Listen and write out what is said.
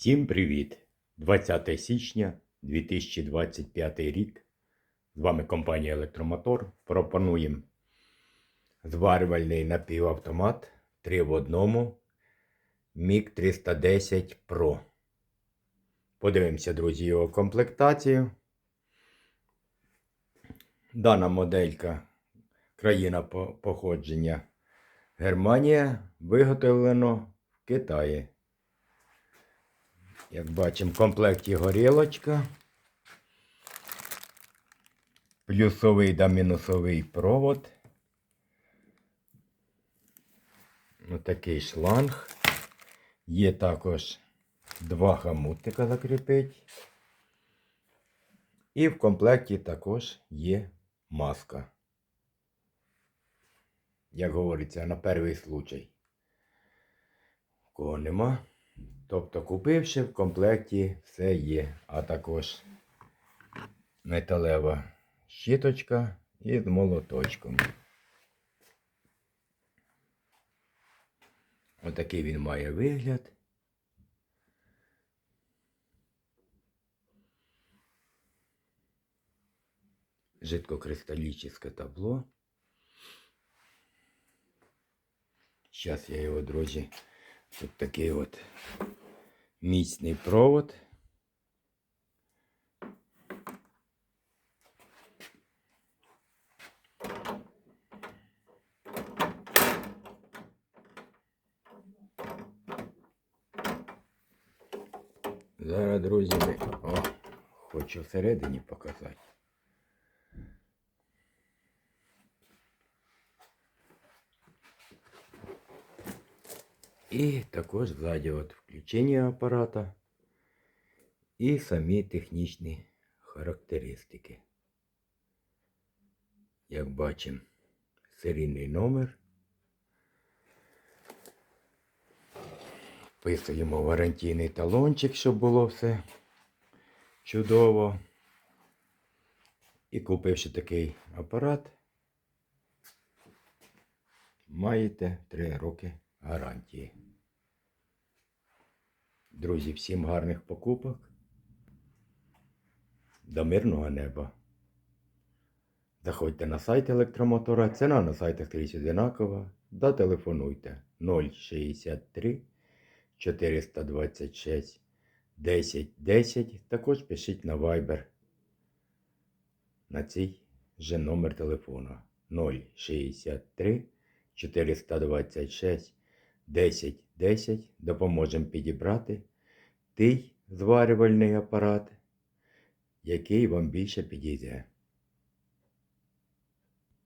Всім привіт! 20 січня 2025 рік. З вами компанія Електромотор. Пропонуємо зварювальний напівавтомат 3 в одному MiG 310 Pro. Подивимося, друзі, його комплектацію. Дана моделька країна походження Германія виготовлено в Китаї. Як бачимо, в комплекті горілочка. Плюсовий та мінусовий провод. Отакий шланг. Є також два хамутника закріпить. І в комплекті також є маска. Як говориться, на перший случай. Кого нема. Тобто, купивши в комплекті все є, а також металева щіточка із молоточком. Отакий він має вигляд. Жидкокристалічне табло. Зараз я його, друзі, тут такий от міцний провод. Зараз, друзі, ми... О, хочу всередині показати. І також ззаді от включення апарата і самі технічні характеристики. Як бачимо, серійний номер. Вписуємо гарантійний талончик, щоб було все чудово. І купивши такий апарат, маєте 3 роки гарантії. Друзі, всім гарних покупок. До мирного неба. Заходьте на сайт електромотора. Ціна на сайтах скрізь одинакова. Да телефонуйте 063 426 10 10. Також пишіть на Viber на цей же номер телефона 063 426 10 10. Допоможемо підібрати той зварювальний апарат, який вам більше підійде.